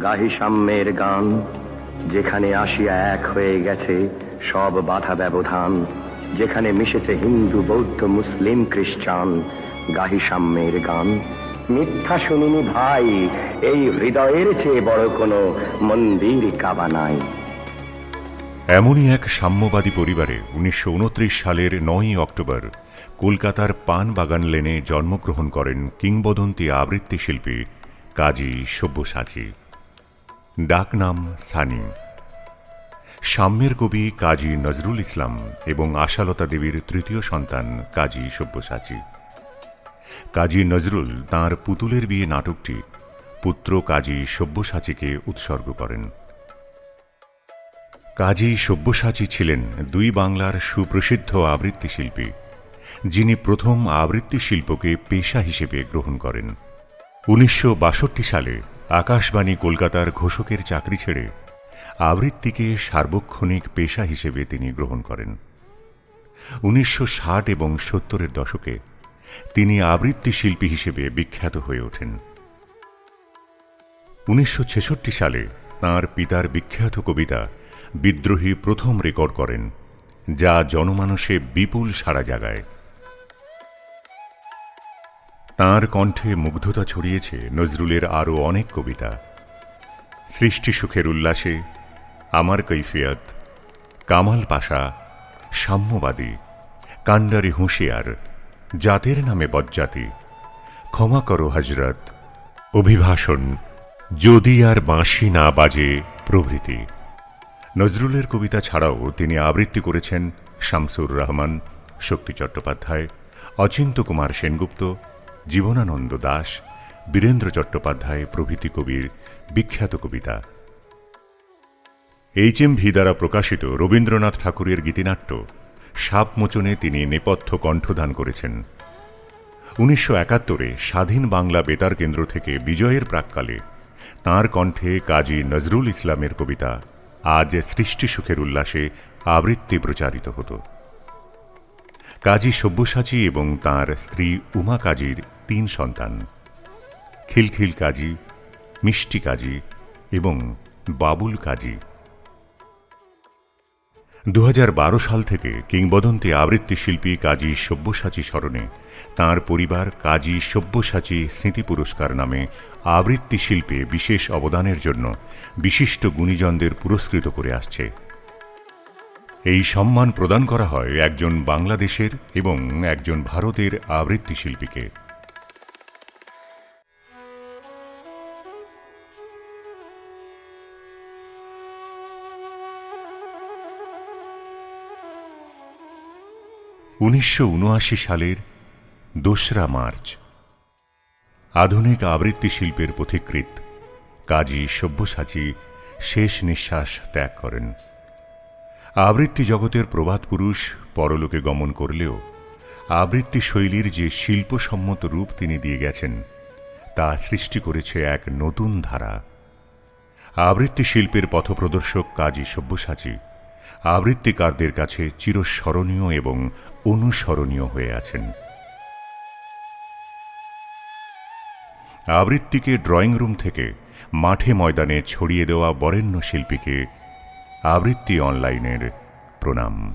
গাহি সাম্যের গান, যেখানে আসিয়া এক হয়ে গেছে সব বাধা ব্যবধান, যেখানে মিশেছে হিন্দু, বৌদ্ধ, মুসলিম, খ্রিস্টান, গাহি সাম্যের গান। মিথ্যা শুনিনি ভাই, এই হৃদয়ের চেয়ে বড় কোনো মন্দির কাবা নাই। এমনই এক সাম্যবাদী পরিবারে উনিশশো উনত্রিশ সালের নয়ই অক্টোবর কলকাতার পান বাগান লেনে জন্মগ্রহণ করেন কিংবদন্তি আবৃত্তি শিল্পী কাজী সব্যসাচী। ডাকনাম সানি। সাম্যের কবি কাজী নজরুল ইসলাম এবং আশালতা দেবীর তৃতীয় সন্তান কাজী সব্যসাচী। কাজী নজরুল তাঁর পুতুলের বিয়ে নাটকটি পুত্র কাজী সব্যসাচীকে উৎসর্গ করেন। কাজী সব্যসাচী ছিলেন দুই বাংলার সুপ্রসিদ্ধ আবৃত্তি শিল্পী যিনি প্রথম আবৃত্তি শিল্পকে পেশা হিসেবে গ্রহণ করেন। উনিশশো বাষট্টি সালে আকাশবাণী কলকাতার ঘোষকের চাকরি ছেড়ে আবৃত্তিকে সার্বক্ষণিক পেশা হিসেবে তিনি গ্রহণ করেন। উনিশশো ষাট এবং সত্তরের দশকে তিনি আবৃত্তি শিল্পী হিসেবে বিখ্যাত হয়ে ওঠেন। উনিশশো ছেষট্টি সালে তাঁর পিতার বিখ্যাত কবিতা বিদ্রোহী প্রথম রেকর্ড করেন, যা জনমানসে বিপুল সাড়া জাগায়। তাঁর কণ্ঠে মুগ্ধতা ছড়িয়েছে নজরুলের আরও অনেক কবিতা। সৃষ্টি সুখের উল্লাসে আমার কৈফিয়ত, কামাল পাশা, সাম্যবাদী, কাণ্ডারি হুঁশিয়ার, জাতের নামে বজ্জাতি, ক্ষমা করো হজরত অভিভাষণ, যদি আর বাঁশি না বাজে প্রভৃতি। নজরুলের কবিতা ছাড়াও তিনি আবৃত্তি করেছেন শামসুর রহমান, শক্তি চট্টোপাধ্যায়, অচিন্ত কুমার সেনগুপ্ত জীবনানন্দ দাস, বীরেন্দ্র চট্টোপাধ্যায় প্রভৃতি কবির বিখ্যাত কবিতা। এইচ এম ভি দ্বারা প্রকাশিত রবীন্দ্রনাথ ঠাকুরের গীতিনাট্য, সাপমোচনে তিনি নেপথ্য কণ্ঠদান করেছেন। উনিশশো একাত্তরে স্বাধীন বাংলা বেতার কেন্দ্র থেকে বিজয়ের প্রাককালে তাঁর কণ্ঠে কাজী নজরুল ইসলামের কবিতা, আজ সৃষ্টি সুখের উল্লাসে আবৃত্তি প্রচারিত হতো। কাজী সব্যসাচী এবং তাঁর স্ত্রী উমা কাজীর তিন সন্তান। খিলখিল কাজী, মিষ্টি কাজী এবং বাবুল কাজী। দু হাজার বারো সাল থেকে কিংবদন্তি আবৃত্তি শিল্পী কাজী সব্যসাচী স্মরণে তাঁর পরিবার কাজী সব্যসাচী স্মৃতি পুরস্কার নামে আবৃত্তি শিল্পে বিশেষ অবদানের জন্য বিশিষ্ট গুণীজনদের পুরস্কৃত করে আসছে। এই সম্মান প্রদান করা হয় একজন বাংলাদেশের এবং একজন ভারতের আবৃত্তি শিল্পীকে। উনিশশো উনআশি সালের দোসরা মার্চ। আধুনিক আবৃত্তি শিল্পের পথিকৃত কাজী সব্যসাচী শেষ নিঃশ্বাস ত্যাগ করেন। আবৃত্তি জগতের প্রবাদ পুরুষ পরলোকে গমন করলেও আবৃত্তি শৈলীর যে শিল্পসম্মত রূপ তিনি দিয়ে গেছেন, তা সৃষ্টি করেছে এক নতুন ধারা। আবৃত্তি শিল্পের পথপ্রদর্শক কাজী সব্যসাচী আবৃত্তিকারদের কাছে চিরস্মরণীয় এবং অনুসরণীয় হয়ে আছেন। আবৃত্তিকে ড্রয়িং রুম থেকে মাঠে ময়দানে ছড়িয়ে দেওয়া বরেণ্য শিল্পীকে আবৃত্তি অনলাইনের প্রণাম।